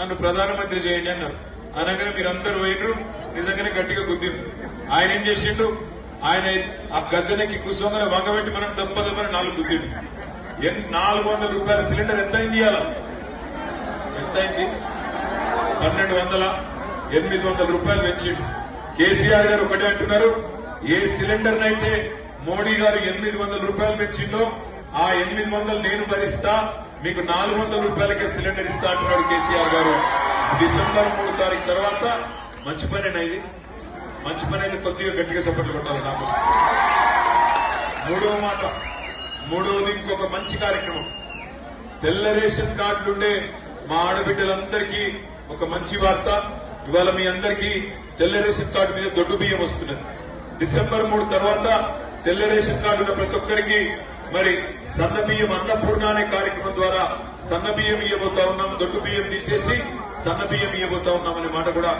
నన్ను ప్రధానమంత్రి చేయండి అన్నారు. అనగానే మీరందరూ పోయినరు నిజంగానే గట్టిగా గుద్దిరు ఆయన ఏం చేసిండు? ఆయన ఆ గద్దెనకి కుసోమని వంగబెట్టి మనం తప్పదమని నాలుగు గుద్దిండు నాలుగు వందల రూపాయల సిలిండర్ ఎంత అయింది ఇవాళ ఎంత అయింది పన్నెండు వందల ఎనిమిది వందల రూపాయలు పెంచిండు కేసీఆర్ గారు ఒకటే అంటున్నారు ఏ సిలిండర్ అయితే మోడీ గారు ఎనిమిది వందల రూపాయలు పెంచిండో ఆ ఎనిమిది వందలు నేను భరిస్తా మీకు నాలుగు వందల రూపాయలకే సిలిండర్ ఇస్తా అంటున్నాడు కేసీఆర్ గారు. డిసెంబర్ మూడు తారీఖు తర్వాత మంచి పనేనా ఇది. మంచి పని అయితే కొద్దిగా గట్టిగా చప్పట్లు కొట్టాలి నాకు. మూడవ మాట. మూడవది ఇంకొక మంచి కార్యక్రమం. తెల్ల రేషన్ కార్డులుండే మా ఆడబిడ్డలందరికీ ఒక మంచి వార్త. ఇవాళ మీ అందరికీ తెల్ల రేషన్ కార్డు మీద దొడ్డు బియ్యం వస్తున్నది. డిసెంబర్ మూడు తర్వాత తెల్ల రేషన్ కార్డు ఉన్న ప్రతి ఒక్కరికి మరి సన్న బియ్యం అన్నపూర్ణ అనే కార్యక్రమం ద్వారా సన్న బియ్యం ఇవ్వబోతా ఉన్నాం దొడ్డు బియ్యం తీసేసి సన్న బియ్యం ఇవ్వబోతా ఉన్నాం అనే మాట కూడా